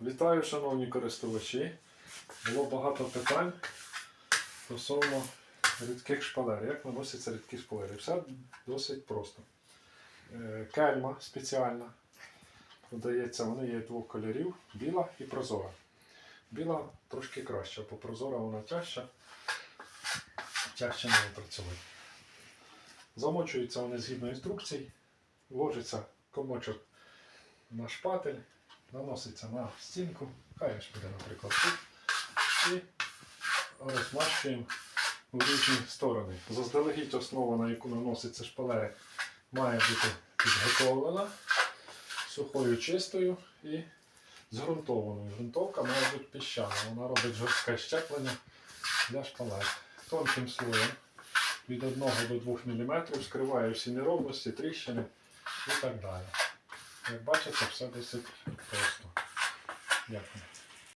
Вітаю, шановні користувачі. Було багато питань стосовно рідких шпалер. Як наносяться рідкі шпалери? Все досить просто. Е, Кельма спеціальна. Подається, вони є двох кольорів: біла і прозора. Біла трошки краща, бо прозора вона тяжча, тяжче не працює. Замочуються вони згідно інструкцій, ложиться комочок на шпатель, наноситься на стінку, хай аж буде, наприклад, тут, і розмащуємо в різні сторони. Заздалегідь основа, на яку наноситься шпалери, має бути підготовлена сухою чистою і зґрунтованою. Грунтовка має бути піщана. Вона робить жорстке щеплення для шпалер. Тонким слоєм від 1 до 2 мм скриває всі неровності, тріщини і так далі. Як бачите, все досить просто. Дякую.